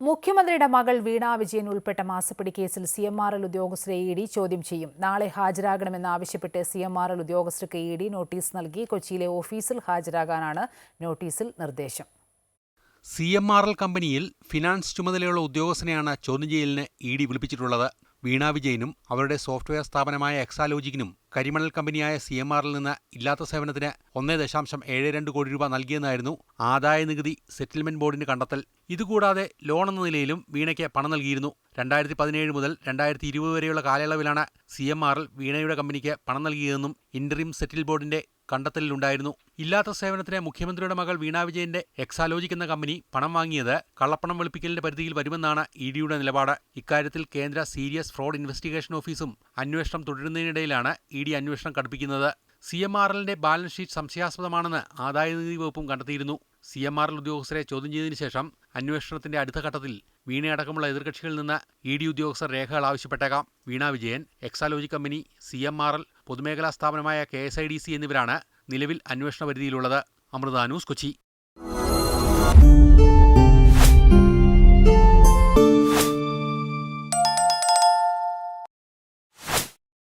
മുഖ്യമന്ത്രിയുടെ മകൾ വീണ വിജയൻ ഉൾപ്പെട്ട മാസപ്പടി കേസിൽ സി എം ആർ എൽ ഉദ്യോഗസ്ഥരെ ഇ ഡി ചോദ്യം ചെയ്യും. നാളെ ഹാജരാകണമെന്നാവശ്യപ്പെട്ട് സി എം ആർ എൽ ഉദ്യോഗസ്ഥർക്ക് ഇ ഡി നോട്ടീസ് നൽകി കൊച്ചിയിലെ ഓഫീസിൽ ഹാജരാകാനാണ് നോട്ടീസിൽ നിർദ്ദേശം. സി എം ആർ എൽ കമ്പനിയിൽ ഫിനാൻസ് ചുമതലയുള്ള ഉദ്യോഗസ്ഥനെയാണ് ചോദ്യം ചെയ്യലിന് ഇ ഡി വിളിപ്പിച്ചിട്ടുള്ളത്. വീണ വിജയനും അവരുടെ സോഫ്റ്റ്വെയർ സ്ഥാപനമായ എക്സാലോജിക്കിനും കരിമണൽ കമ്പനിയായ സി എം ആറിൽ നിന്ന് ഇല്ലാത്ത സേവനത്തിന് ഒന്നേ ദശാംശം ഏഴ് രണ്ട് കോടി രൂപ നൽകിയെന്നായിരുന്നു ആദായ നികുതി സെറ്റിൽമെന്റ് ബോർഡിന്റെ കണ്ടെത്തൽ. ഇതുകൂടാതെ ലോൺ എന്ന നിലയിലും വീണയ്ക്ക് പണം നൽകിയിരുന്നു. രണ്ടായിരത്തി പതിനേഴ് മുതൽ രണ്ടായിരത്തി ഇരുപത് വരെയുള്ള കാലയളവിലാണ് സി എം ആറിൽ വീണയുടെ കമ്പനിക്ക് പണം നൽകിയതെന്നും ഇന്ററിം സെറ്റിൽ ബോർഡിന്റെ കണ്ടെത്തലിലുണ്ടായിരുന്നു. ഇല്ലാത്ത സേവനത്തിന് മുഖ്യമന്ത്രിയുടെ മകൾ വീണ വിജയന്റെ എക്സാലോജിക് എന്ന കമ്പനി പണം വാങ്ങിയത് കള്ളപ്പണം വെളുപ്പിക്കലിന്റെ പരിധിയിൽ വരുമെന്നാണ് ഇ ഡിയുടെ നിലപാട്. ഇക്കാര്യത്തിൽ കേന്ദ്ര സീരിയസ് ഫ്രോഡ് ഇൻവെസ്റ്റിഗേഷൻ ഓഫീസും അന്വേഷണം തുടരുന്നതിനിടയിലാണ് ഇ ഡി അന്വേഷണം കടുപ്പിക്കുന്നത്. സി എം ആർ എല്ലിന്റെ ബാലൻസ് ഷീറ്റ് സംശയാസ്പദമാണെന്ന് ആദായനികുതി വകുപ്പും കണ്ടെത്തിയിരുന്നു. സി എം ആർ എൽ ഉദ്യോഗസ്ഥരെ ചോദ്യം ചെയ്തതിന് ശേഷം അന്വേഷണത്തിന്റെ അടുത്ത ഘട്ടത്തിൽ വീണയടക്കമുള്ള എതിർകക്ഷികളിൽ നിന്ന് ഇ ഡി ഉദ്യോഗസ്ഥർ രേഖകൾ ആവശ്യപ്പെട്ടേക്കാം. Veena Vijayan Exalogic company C M R L പൊതുമേഖലാ സ്ഥാപനമായ K S I D C എന്നിവരാണ് നിലവിൽ അന്വേഷണ പരിധിയിലുള്ളത്. അമൃത കൊച്ചി.